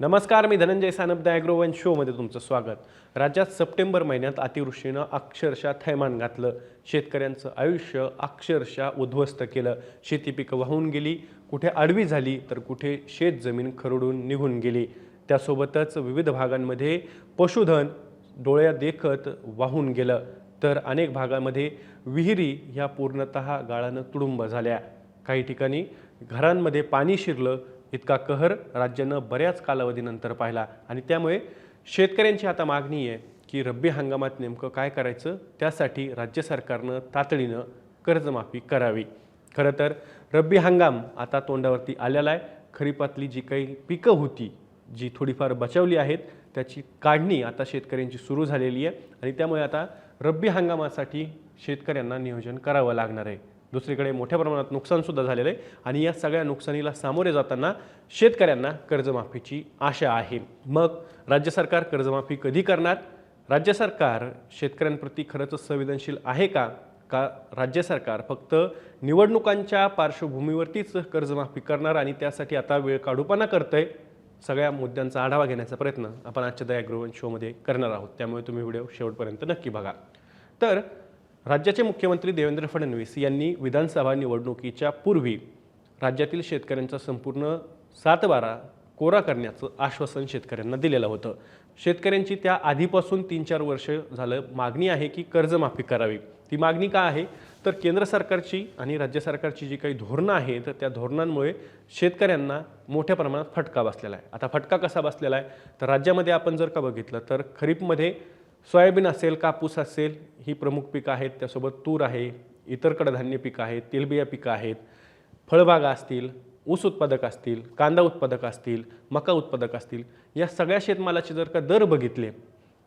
नमस्कार मी धनंजय सानप द ॲग्रोवन शोमध्ये तुमचं स्वागत. राज्यात सप्टेंबर महिन्यात अतिवृष्टीनं अक्षरशः थैमान घातलं. शेतकऱ्यांचं आयुष्य अक्षरशः उद्ध्वस्त केलं. शेती पिकं वाहून गेली. कुठे आडवी झाली तर कुठे शेत जमीन खरडून निघून गेली. त्यासोबतच विविध भागांमध्ये पशुधन डोळ्या देखत वाहून गेलं. तर अनेक भागामध्ये विहिरी ह्या पूर्णतः गाळानं तुडुंब झाल्या. काही ठिकाणी घरांमध्ये पाणी शिरलं. इतका कहर राज्यानं बऱ्याच कालावधीनंतर पाहिला. आणि त्यामुळे शेतकऱ्यांची आता मागणी आहे की रब्बी हंगामात नेमकं काय करायचं? त्यासाठी राज्य सरकारनं तातडीनं कर्जमाफी करावी. खरं तर रब्बी हंगाम आता तोंडावरती आलेला आहे. खरीपातली जी काही पिकं होती जी थोडीफार बचावली आहेत त्याची काढणी आता शेतकऱ्यांची सुरू झालेली आहे. आणि त्यामुळे आता रब्बी हंगामासाठी शेतकऱ्यांना नियोजन करावं लागणार आहे. दुसरीकडे मोठ्या प्रमाणात नुकसानसुद्धा झालेलं आहे. आणि या सगळ्या नुकसानीला सामोरे जाताना शेतकऱ्यांना कर्जमाफीची आशा आहे. मग राज्य सरकार कर्जमाफी कधी करणार? राज्य सरकार शेतकऱ्यांप्रती खरंच संवेदनशील आहे का? का राज्य सरकार फक्त निवडणुकांच्या पार्श्वभूमीवरतीच कर्जमाफी करणार आणि त्यासाठी आता वेळ काढूपणा करतंय? सगळ्या मुद्द्यांचा आढावा घेण्याचा प्रयत्न आपण आजच्या द शोमध्ये करणार आहोत. त्यामुळे तुम्ही व्हिडिओ शेवटपर्यंत नक्की बघा. तर राज्याचे मुख्यमंत्री देवेंद्र फडणवीस यांनी विधानसभा निवडणुकीच्या पूर्वी राज्यातील शेतकऱ्यांचा संपूर्ण सातबारा कोरा करण्याचं आश्वासन शेतकऱ्यांना दिलेलं होतं. शेतकऱ्यांची त्या आधीपासून तीन चार वर्ष झालं मागणी आहे की कर्जमाफी करावी. ती मागणी का आहे? तर केंद्र सरकारची आणि राज्य सरकारची जी काही धोरणं आहेत त्या धोरणांमुळे शेतकऱ्यांना मोठ्या प्रमाणात फटका बसलेला आहे. आता फटका कसा बसलेला आहे? तर राज्यामध्ये आपण जर का बघितलं तर खरीपमध्ये सोयाबीन असेल कापूस असेल ही प्रमुख पिकं आहेत त्यासोबत तूर आहे इतर कडधान्य पिकं आहेत तेलबिया पिकं आहेत फळबागा असतील ऊस उत्पादक असतील कांदा उत्पादक असतील मका उत्पादक असतील या सगळ्या शेतमालाचे जर का दर बघितले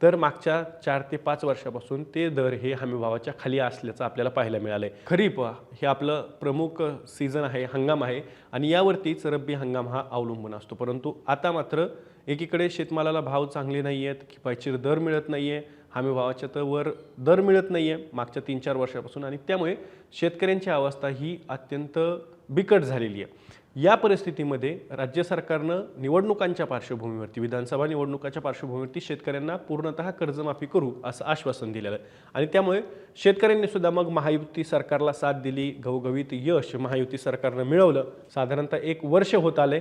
तर मागच्या चार ते पाच वर्षापासून ते दर हे हमीभावाच्या खाली असल्याचं आपल्याला पाहायला मिळालं आहे खरीप हे आपलं प्रमुख सीझन आहे हंगाम आहे आणि यावरतीच रब्बी हंगाम हा अवलंबून असतो. परंतु आता मात्र एकीकडे शेतमालाला भाव चांगले नाही आहेत किफायतशीर दर मिळत नाही आहे हमीभावाच्या तर वर दर मिळत नाही आहे मागच्या तीन चार वर्षापासून आणि त्यामुळे शेतकऱ्यांची अवस्था ही अत्यंत बिकट झालेली आहे. या परिस्थितीमध्ये राज्य सरकारनं निवडणुकांच्या पार्श्वभूमीवरती विधानसभा निवडणुकाच्या पार्श्वभूमीवरती शेतकऱ्यांना पूर्णतः कर्जमाफी करू असं आश्वासन दिलेलं आहे. आणि त्यामुळे शेतकऱ्यांनी सुद्धा मग महायुती सरकारला साथ दिली घवघवीत यश महायुती सरकारनं मिळवलं. साधारणतः एक वर्ष होत आले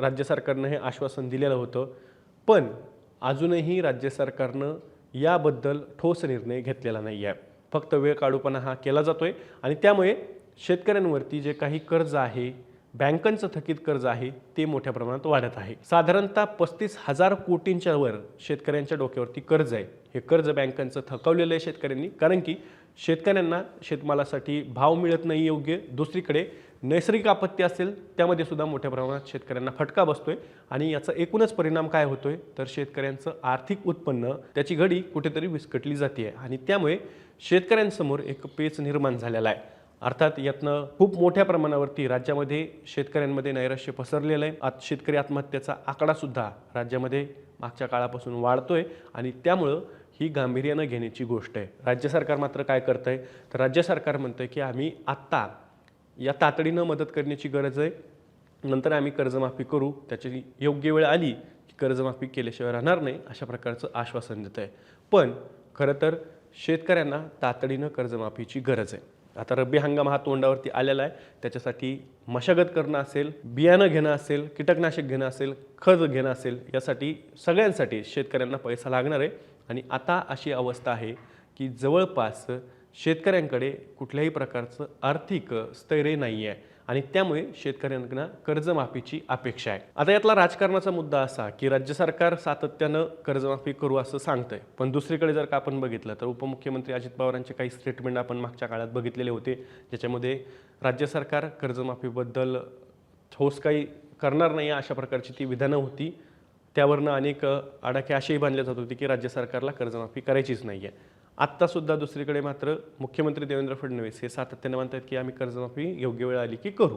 राज्य सरकारनं हे आश्वासन दिलेलं होतं. पण अजूनही राज्य सरकारनं याबद्दल ठोस निर्णय घेतलेला नाही आहे. फक्त वेळ काढूपणा हा केला जातो आहे आणि त्यामुळे शेतकऱ्यांवरती जे काही कर्ज आहे बँकांचं थकीत कर्ज आहे ते मोठ्या प्रमाणात वाढत आहे. साधारणतः पस्तीस हजार कोटींच्या वर शेतकऱ्यांच्या डोक्यावरती कर्ज आहे. हे कर्ज बँकांचं थकवलेलं आहे शेतकऱ्यांनी कारण की शेतकऱ्यांना शेतमालासाठी भाव मिळत नाही योग्य. दुसरीकडे नैसर्गिक आपत्ती असेल त्यामध्ये सुद्धा मोठ्या प्रमाणात शेतकऱ्यांना फटका बसतोय. आणि याचा एकूणच परिणाम काय होतोय? तर शेतकऱ्यांचं आर्थिक उत्पन्न त्याची घडी कुठेतरी विस्कटली जाते आणि त्यामुळे शेतकऱ्यांसमोर एक पेच निर्माण झालेला आहे. अर्थात यातनं खूप मोठ्या प्रमाणावरती राज्यामध्ये शेतकऱ्यांमध्ये नैराश्य पसरलेलं आहे. आत शेतकरी आत्महत्येचा आकडासुद्धा राज्यामध्ये मागच्या काळापासून वाढतोय. आणि त्यामुळं ही गांभीर्यानं घेण्याची गोष्ट आहे. राज्य सरकार मात्र काय करतंय? तर राज्य सरकार म्हणतंय की आम्ही आत्ता या तातडीनं मदत करण्याची गरज आहे. नंतर आम्ही कर्जमाफी करू. त्याची योग्य वेळ आली की कर्जमाफी केल्याशिवाय राहणार नाही अशा प्रकारचं आश्वासन देत आहे पण खरं तर शेतकऱ्यांना तातडीनं कर्जमाफीची गरज आहे. आता रब्बी हंगाम हा तोंडावरती आलेला आहे. त्याच्यासाठी मशागत करणं असेल बियाणं घेणं असेल कीटकनाशक घेणं असेल खत घेणं असेल यासाठी सगळ्यांसाठी शेतकऱ्यांना पैसा लागणार आहे. आणि आता अशी अवस्था आहे की जवळपास शेतकऱ्यांकडे कुठल्याही प्रकारचं आर्थिक स्थैर्य नाही आहे आणि त्यामुळे शेतकऱ्यांना कर्जमाफीची अपेक्षा आहे. आता यातला राजकारणाचा मुद्दा असा की राज्य सरकार सातत्यानं कर्जमाफी करू असं सांगतंय. पण दुसरीकडे जर का आपण बघितलं तर उपमुख्यमंत्री अजित पवारांचे काही स्टेटमेंट आपण मागच्या काळात बघितलेले होते ज्याच्यामध्ये राज्य सरकार कर्जमाफीबद्दल ठोस काही करणार नाही अशा प्रकारची ती विधानं होती. त्यावरनं अनेक आडाखे असेही बांधले जात होते की राज्य सरकारला कर्जमाफी करायचीच नाही आहे आत्तासुद्धा दुसरीकडे मात्र मुख्यमंत्री देवेंद्र फडणवीस हे सातत्याने म्हणतात की आम्ही कर्जमाफी योग्य वेळ आली की करू.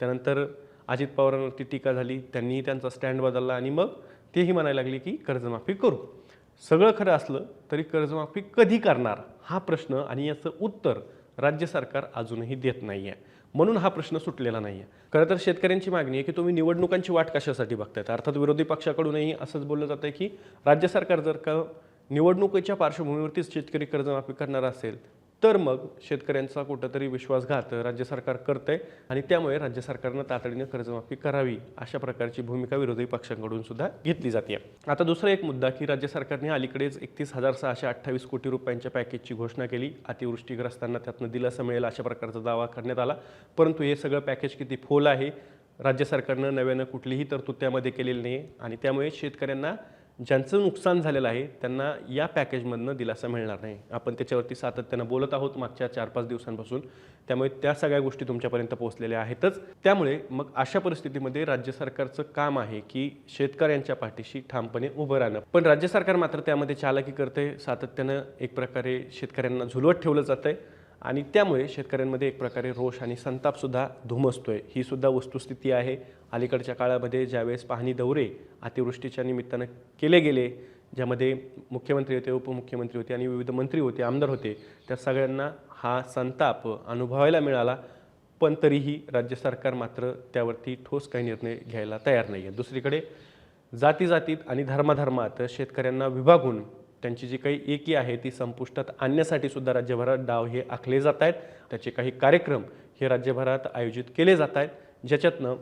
त्यानंतर अजित पवारांवरती टीका झाली त्यांनीही त्यांचा स्टँड बदलला आणि मग तेही म्हणायला लागले की कर्जमाफी करू. सगळं खरं असलं तरी कर्जमाफी कधी करणार हा प्रश्न आणि याचं उत्तर राज्य सरकार अजूनही देत नाही आहे म्हणून हा प्रश्न सुटलेला नाही आहे खरं तर शेतकऱ्यांची मागणी आहे की तुम्ही निवडणुकांची वाट कशासाठी बघतायत अर्थात विरोधी पक्षाकडूनही असंच बोललं जातं आहे की राज्य सरकार जर का निवडणुकीच्या पार्श्वभूमीवरतीच शेतकरी कर्जमाफी करणार असेल तर मग शेतकऱ्यांचा कुठंतरी विश्वासघात राज्य सरकार करतंय आणि त्यामुळे राज्य सरकारनं तातडीनं कर्जमाफी करावी अशा प्रकारची भूमिका विरोधी पक्षांकडून सुद्धा घेतली जाते. आता दुसरा एक मुद्दा की राज्य सरकारने अलीकडेच एकतीस हजार सहाशे अठ्ठावीस कोटी रुपयांच्या पॅकेजची घोषणा केली. अतिवृष्टीग्रस्तांना त्यातनं दिलासा मिळेल अशा प्रकारचा दावा करण्यात आला. परंतु हे सगळं पॅकेज किती फोल आहे? राज्य सरकारनं नव्यानं कुठलीही तरतूद त्यामध्ये केलेली नाही आणि त्यामुळे शेतकऱ्यांना ज्यांचं नुकसान झालेलं आहे त्यांना या पॅकेजमधनं दिलासा मिळणार नाही. आपण त्याच्यावरती सातत्यानं बोलत आहोत मागच्या चार पाच दिवसांपासून. त्यामुळे त्या सगळ्या गोष्टी तुमच्यापर्यंत पोहोचलेल्या आहेतच. त्यामुळे मग अशा परिस्थितीमध्ये राज्य सरकारचं काम आहे की शेतकऱ्यांच्या पाठीशी ठामपणे उभं राहणं. पण राज्य सरकार मात्र त्यामध्ये चालाकी करते सातत्यानं एक प्रकारे शेतकऱ्यांना झुलवत ठेवलं जातंय. आणि त्यामुळे शेतकऱ्यांमध्ये एक प्रकारे रोष आणि संतापसुद्धा धुमसतोय. ही सुद्धा वस्तुस्थिती आहे. अलीकडच्या काळामध्ये ज्यावेळेस पाहणी दौरे अतिवृष्टीच्या निमित्तानं केले गेले ज्यामध्ये मुख्यमंत्री होते उपमुख्यमंत्री होते आणि विविध मंत्री होते आमदार होते त्या सगळ्यांना हा संताप अनुभवायला मिळाला. पण तरीही राज्य सरकार मात्र त्यावरती ठोस काही निर्णय घ्यायला तयार नाही आहे दुसरीकडे जाती जातीत आणि धर्माधर्मात शेतकऱ्यांना विभागून त्यांची जी काही एकी आहे ती संपुष्टात आणण्यासाठी सुद्धा राज्यभरात डाव हे आखले जात आहेत. त्याचे काही कार्यक्रम हे राज्यभरात आयोजित केले जात आहेत. ज्याच्यातनं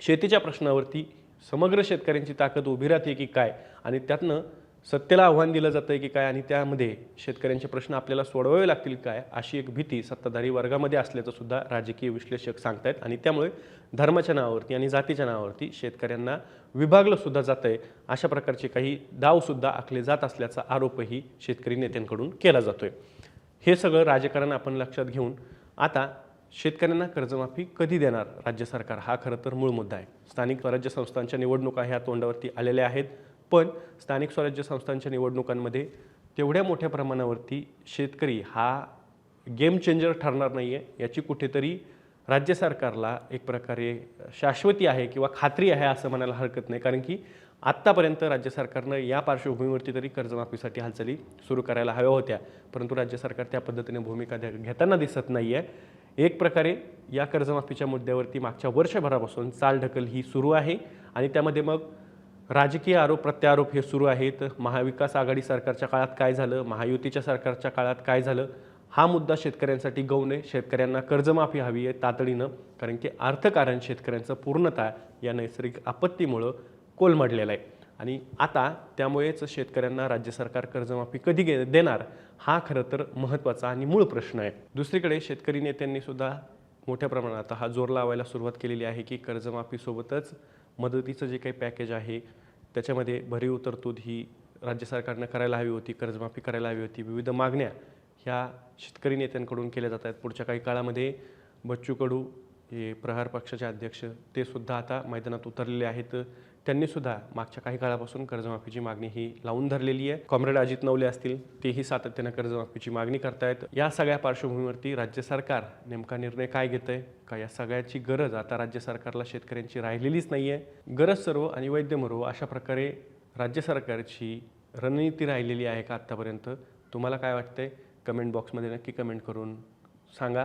शेतीच्या प्रश्नावरती समग्र शेतकऱ्यांची ताकद उभी राहते की काय? आणि त्यातनं सत्तेला आव्हान दिलं जातं आहे की काय आणि त्यामध्ये शेतकऱ्यांचे प्रश्न आपल्याला सोडवावे लागतील काय अशी एक भीती सत्ताधारी वर्गामध्ये असल्याचं सुद्धा राजकीय विश्लेषक सांगतायत. आणि त्यामुळे धर्माच्या नावावरती आणि जातीच्या नावावरती शेतकऱ्यांना विभागलं सुद्धा जातं आहे अशा प्रकारचे काही दावसुद्धा आखले जात असल्याचा आरोपही शेतकरी नेत्यांकडून केला जातोय. हे सगळं राजकारण आपण लक्षात घेऊन आता शेतकऱ्यांना कर्जमाफी कधी देणार राज्य सरकार? हा खरं तर मूळ मुद्दा आहे. स्थानिक स्वराज्य संस्थांच्या निवडणुका ह्या तोंडावरती आलेल्या आहेत. पण स्थानिक स्वराज्य संस्थांच्या निवडणुकांमध्ये तेवढ्या मोठ्या प्रमाणावरती शेतकरी हा गेम चेंजर ठरणार नाही आहे याची कुठेतरी राज्य सरकारला एक प्रकारे शाश्वती आहे किंवा खात्री आहे असं म्हणायला हरकत नाही. कारण की आत्तापर्यंत राज्य सरकारनं या पार्श्वभूमीवरती तरी कर्जमाफीसाठी हालचाली सुरू करायला हव्या होत्या. परंतु राज्य सरकार त्या पद्धतीने भूमिका घेताना दिसत नाही आहे एक प्रकारे या कर्जमाफीच्या मुद्द्यावरती मागच्या वर्षभरापासून चालढकल ही सुरू आहे आणि त्यामध्ये मग राजकीय आरोप प्रत्यारोप हे सुरू आहेत. महाविकास आघाडी सरकारच्या काळात काय झालं? महायुतीच्या सरकारच्या काळात काय झालं? हा मुद्दा शेतकऱ्यांसाठी गौण आहे. शेतकऱ्यांना कर्जमाफी हवी आहे तातडीनं कारण की अर्थकारण शेतकऱ्यांचं पूर्णतः या नैसर्गिक आपत्तीमुळं कोलमडलेलं आहे. आणि आता त्यामुळेच शेतकऱ्यांना राज्य सरकार कर्जमाफी कधी गे देणार? हा खरं तर महत्त्वाचा आणि मूळ प्रश्न आहे. दुसरीकडे शेतकरी नेत्यांनी सुद्धा मोठ्या प्रमाणात हा जोर लावायला सुरुवात केलेली आहे की कर्जमाफीसोबतच मदतीचं जे काही पॅकेज आहे त्याच्यामध्ये भरीव तरतूद ही राज्य सरकारनं करायला हवी होती कर्जमाफी करायला हवी होती. विविध मागण्या ह्या शेतकरी नेत्यांकडून केल्या जात आहेत. पुढच्या काही काळामध्ये बच्चू कडू हे प्रहार पक्षाचे अध्यक्ष ते सुद्धा आता मैदानात उतरलेले आहेत. त्यांनी सुद्धा मागच्या काही काळापासून कर्जमाफीची मागणी ही लावून धरलेली आहे. कॉम्रेड अजित नवले असतील तेही सातत्यानं कर्जमाफीची मागणी करतायत. या सगळ्या पार्श्वभूमीवरती राज्य सरकार नेमका निर्णय काय घेत आहे का या सगळ्याची गरज आता राज्य सरकारला शेतकऱ्यांची राहिलेलीच नाही आहे गरज सर्व आणि वैद्य मरो अशा प्रकारे राज्य सरकारची रणनीती राहिलेली आहे का आत्तापर्यंत? तुम्हाला काय वाटतंय? कमेंट बॉक्समध्ये नक्की कमेंट करून सांगा.